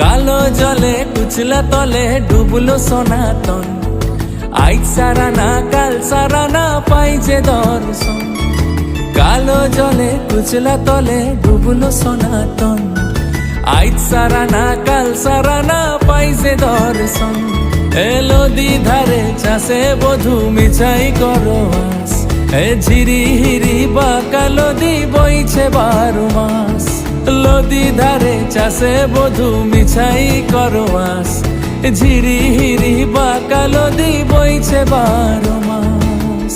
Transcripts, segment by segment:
কালো জলে কুচলা তলে ডুবলো সনাতন। আইজ সারা না, কাল সারা না পাই যে দর্শন। কালো জলে কুচলা তলে ডুবলো সনাতন। আইজ সারা না, কাল সারা না পাই যে দর্শন। এলো ধারে চাষে বধু মিছাই করো এ ঝিরি হিরি বা কালো দি বইছে বারো মাস। লদি ধারে চাষে বধু মিছাই করো আস ঝিরি হিরি বা কালো দি বইছে বারো মাস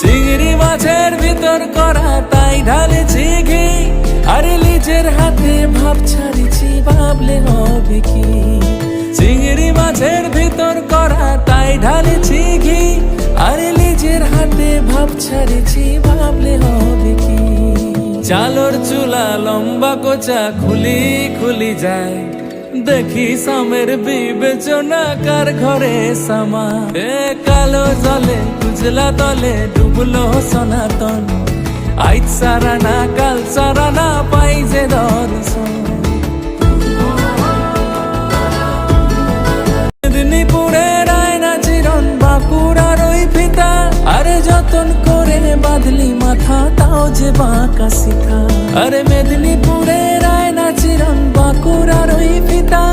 চিংড়ি মাছের ভিতর করা তাই ঢালেছি ঘি। আরে লিজের হাতে ভাব ছাড়িছি, ভাবলে হবে কি? চিংড়ি মাছের ভিতর করা, তাই ঢালেছি ঘি। আরে লিজের হাতে ভাব ছাড়িছি, ভাবলে হবে কি? চালোর চুলা লম্বা কোচা খুলি খুলি যায়। দেখি সামের বিবেচনা কার ঘরে সামা। এ কালো জলে কুচলা তলে ডুবলো সনাতন। আইজ সারা না কাল সারা বাদলি মাথা, তাও যে বাঁকা সিথা আরে মেদিনীপুরের আয়না চিরন, বাঁকুড়ার ওই ফিতা।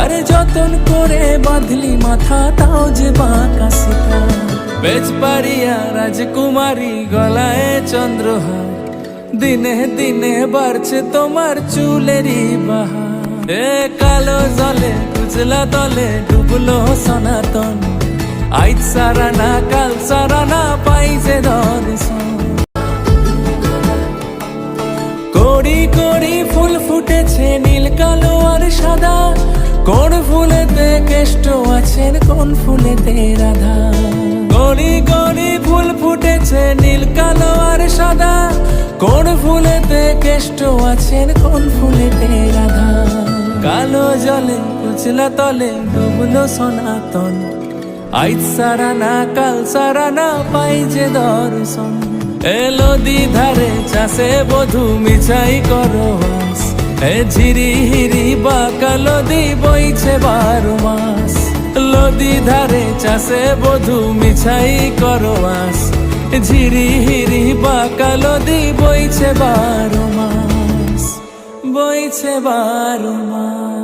আরে যতন করে বাদলি মাথা, তাও যে বাঁকা সিথা বেজপারিয়া রাজকুমারী গলায় চন্দ্রহার। দিনে দিনে বাড়ছে তোমার চুলেরই বাহার। এ কালো জলে কুচলা তলে ডুবলো সনাতন। আইজ সারা না কাল সারা না পাই যে নীল, কালো আর সাদা। কোন ফুলেতে কেষ্ট আছেন, কোন ফুলেতে রাধা? গড়ি কড়ি ফুল ফুটেছে নীল, কালো আর সাদা। কোন ফুলেতে কেষ্ট আছেন, কোন ফুলেতে রাধা? কালো জলে কুচলা তলে, ডুবলো সনাতন। আইজ সারা না, কাল সারা না, পাই যে দর্শন। এলো ধারে চাষে বধু, মিছাই করো। ঝিরি হিরি বা কালো বইছে বারো মাস। লদি ধারে চাষে বধু মিছাই করো আস। ঝিরি হিরি বা কালো বইছে বারো মাস। বইছে বারো মাস।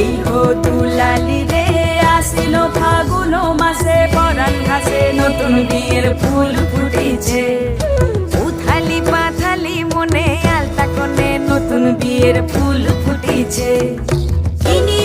এই হো তুলালি রে, আসিল ফাগুন মাসে পরান ঘাসে নতুন বিয়ের ফুল ফুটিছে। উথালি পাথালি মনে আলতা কোনে নতুন বিয়ের ফুল ফুটিছে। ইনি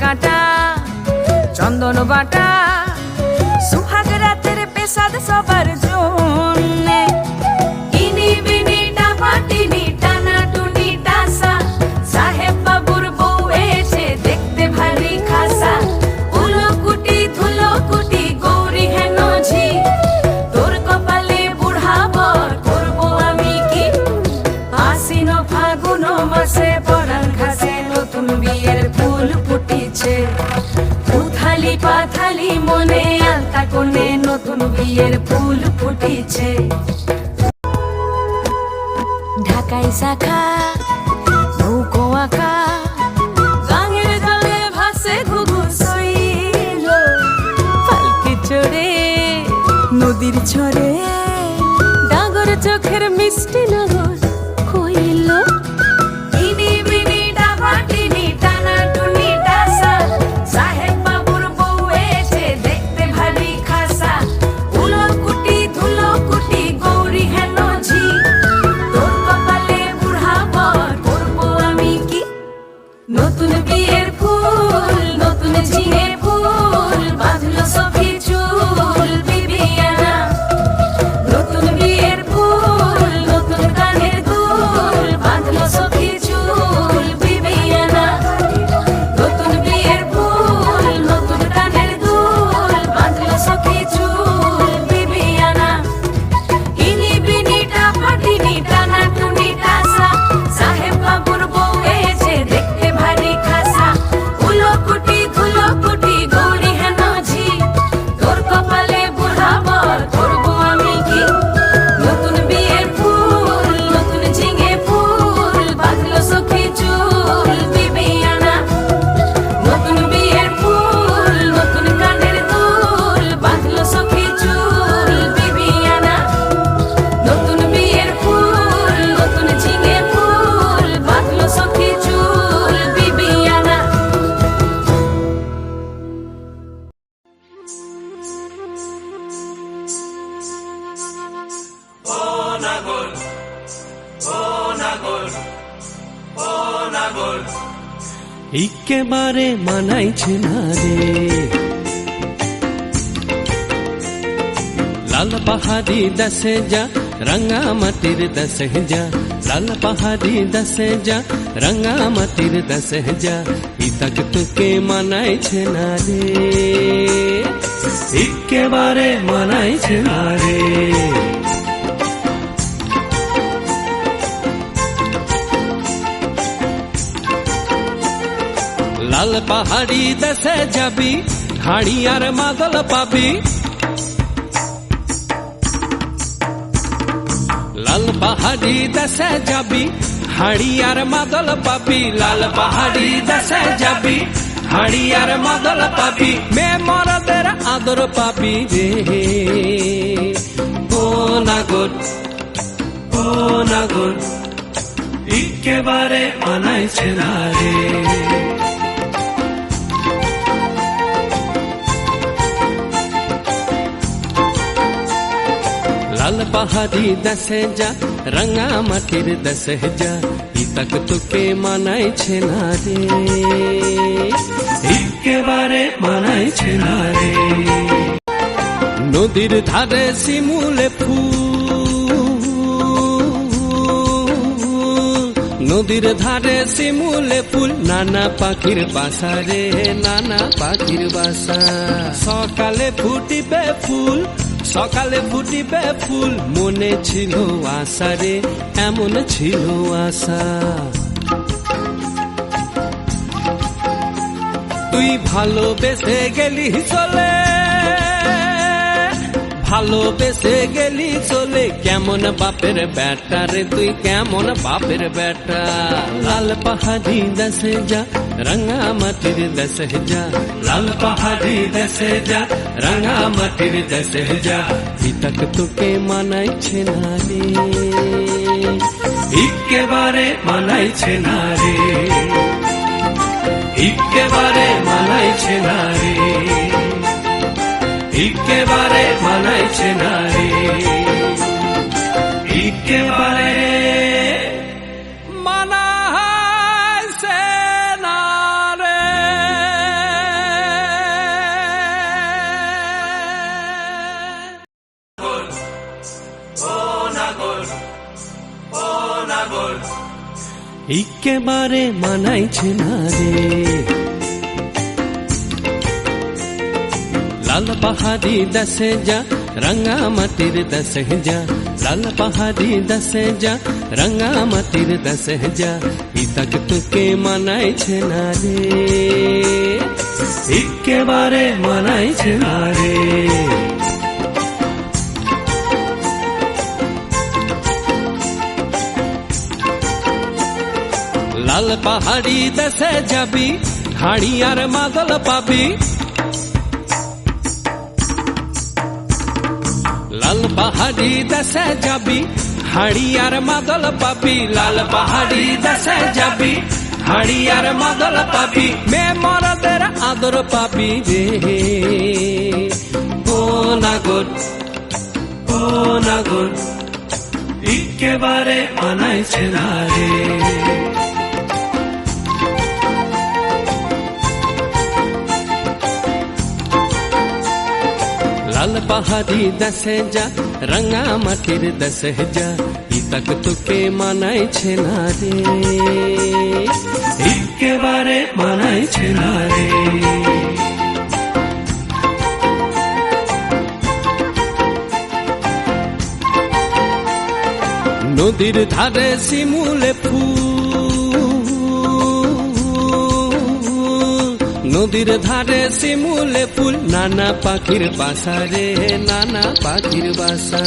কাটা চন্দন বাটা বিয়ের ফুল ফুটেছে। ঢাকাই শাখা নৌকো আঁকা নদীর ছড়ে ডাগর চোখের মিষ্টি নগর। একেবারে মানাইছে না রে লাল পাহাড়ি দশে যা রঙ্গা মাটির দশে যা লাল পাহাড়ি দশে যা রঙ্গা মাটির দশে যা ইতক তোকে মানাইছে না রে একেবারে মানাইছে না রে লাল পাহাড়ি দেশে যাবি, হাড়ি আর মাদল পাবি। লাল পাহাড়ি দেশে যাবি, হাড়ি আর মাদল পাবি। লাল পাহাড়ি দেশে যাবি, হাড়ি আর মাদল পাবি। মে মরদের আদর পাবি রে। ও নাগর ও নাগর, একেবারে মানাইছে না রে। লাল পাহাড়ি দশে যা রঙা মাটির দশে যা ইতক তোকে মানাইছে না রে একেবারে মানাইছে না রে নদীর ধারে শিমুলে ফুল নদীর ধারে শিমুলে ফুল নানা পাখির বাসা রে নানা পাখির বাসা সকালে ফুটিবে ফুল সকালে ফুটিবে ফুল মনে ছিল আশা রে এমন ছিল আশা। তুই ভালোবেসে গেলি চলে। ভালোবেসে গেলি চলে, কেমন বাপের বেটা রে তুই, কেমন বাপের বেটা? লাল পাহাড়ি দশে যা রঙা মাটির দশে যা। লাল পাহাড়ি দশে যা রঙা মাটির দশে যা। ইতক তোকে মানাইছে না রে একেবারে মানাইছে না রে একেবারে মানাইছে না রে একেবারে মানাইছে না রে। একেবারে মানাইছে না রে। একেবারে মানাইছে না রে লাল পাহাড়ি দশে যা রঙা মাটির দশে যা লাল পাহাড়ি দশে যা রঙা মাটির দশে যা ইতক তোকে মানাইছে না রে একেবারে মানাইছে না রে লাল পাহাড়ি দেশে যাবি হাড়ি আর মাদল পাবি পাহাড়ি দেশে যাবি হাড়ি মাদল পাবি লাল পাহাড়ি দেশে যাবি হাড়ি মাদল পাবি মে মরদের আদর পাবি রে ও নাগর ও নাগর একেবারে মানাইছে না রে লাল পাহাড়ি দশে যা রঙা মাটির দশে যা ই তক তোকে মানাইছে না রে একেবারে মানাইছে না রে নদীর ধারে শিমুলে ফুল নদীর ধারে শিমুলে ফুল, নানা পাখির বাসা রে, নানা পাখির বাসা।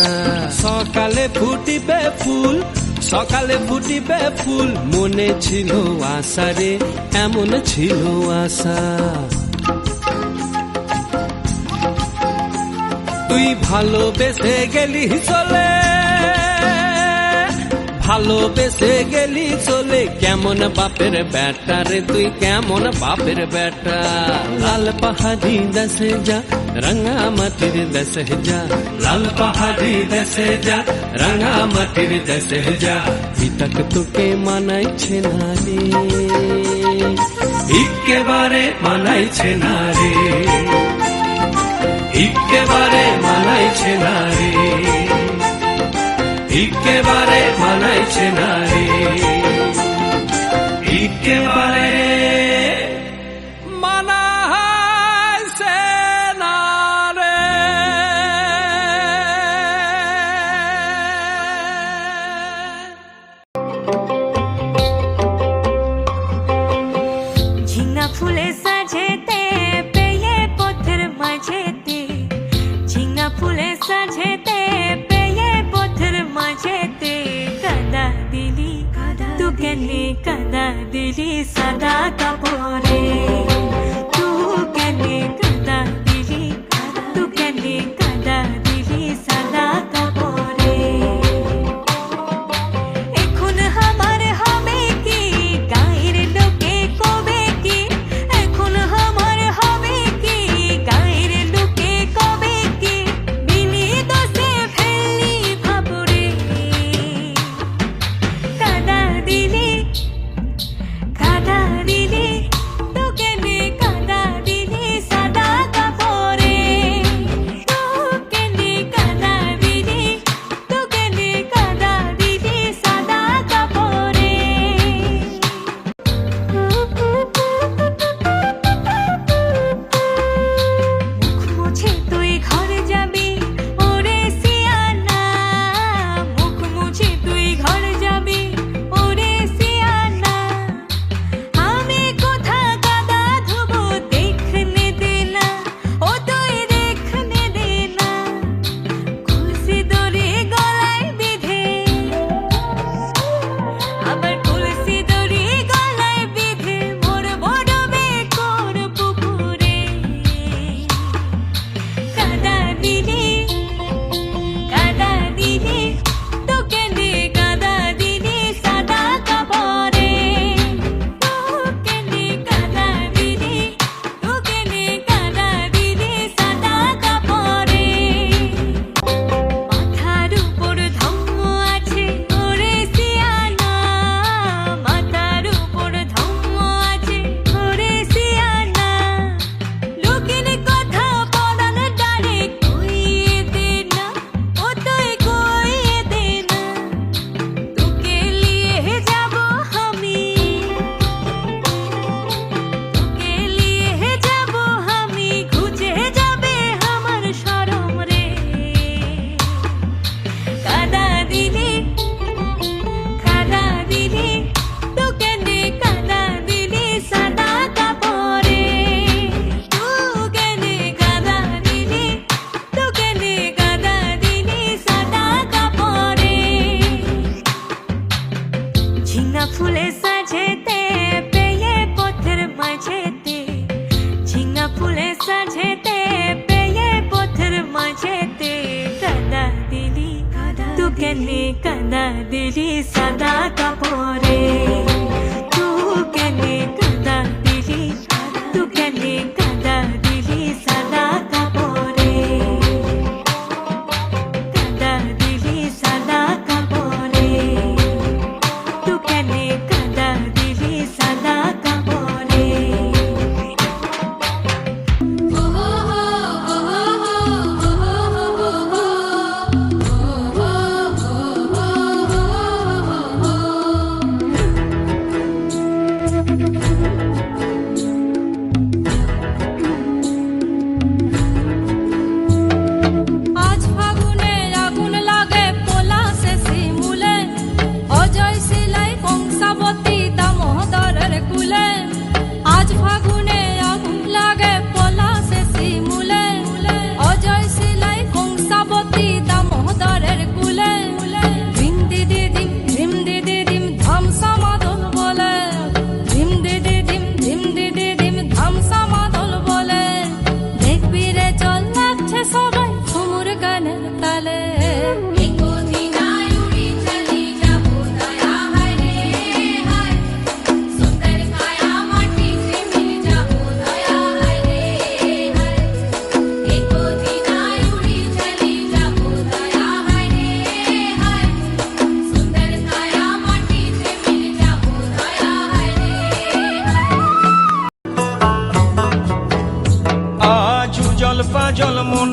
সকালে ফুটিবে ফুল, সকালে ফুটিবে ফুল, মনে ছিল আশা রে, এমন ছিল আশা। তুই ভালোবেসে গেলি চলে ভালোবেসে গেলি চলে, কেমন বাপের বেটা রে তুই, কেমন বাপের বেটা? লাল পাহাড়ি দশে যা রঙা মাটির দশে যা। লাল পাহাড়ি দশে যা রঙা মাটির দশে যা। তক তোকে মানাইছে না রে। একেবারে মানাইছে না রে। একেবারে মানাইছে না রে। একেবারে মানাইছে না রে দিলি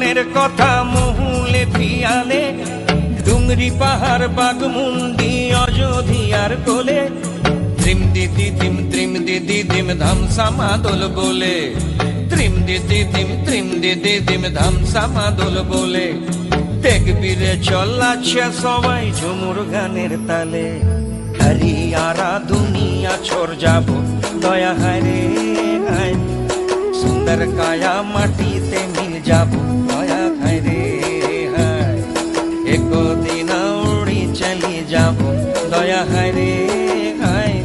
মনের কথা মুহুলে পিয়ালে, ডুংরি পাহাড় বাগমুন্দি অযোধিয়ার কোলে, ত্রিম দিদি তিম ত্রিম দিদি দিম ধাম সামাদল বলে ত্রিম দিদি তিম ত্রিম দিদি দিম ধাম সামাদল বলে তেকবিরে চলাছে সবাই ঝুমুর গানের তালে, হরিয়ারা দুনিয়া ছোর যাব, দয়া হরে সুন্দর কায়া মাটিতে মিল যাব। মদিনা উড়ি চলি যাব। দয়া হরে খায়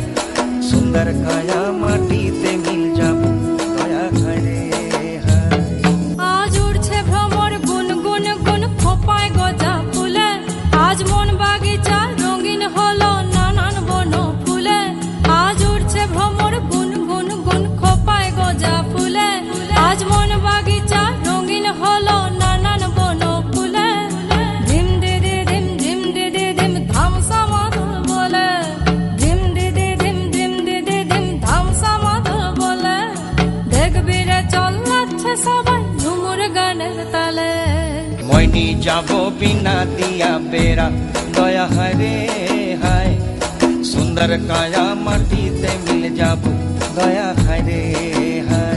সুন্দর খায়া नहीं जाबो बिना दिया बेरा। दया हरे हाय। सुंदर काया माटी ते मिल जाबो। दया हरे हाय।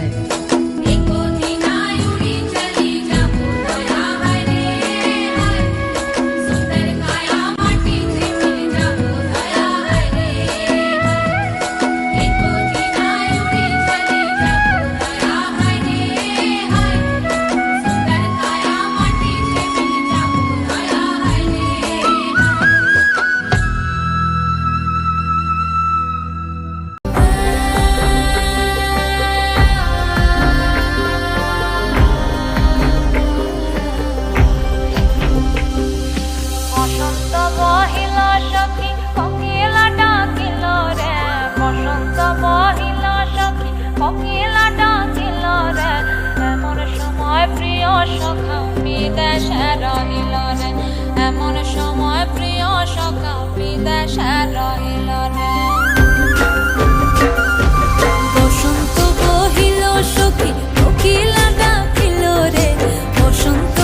祝福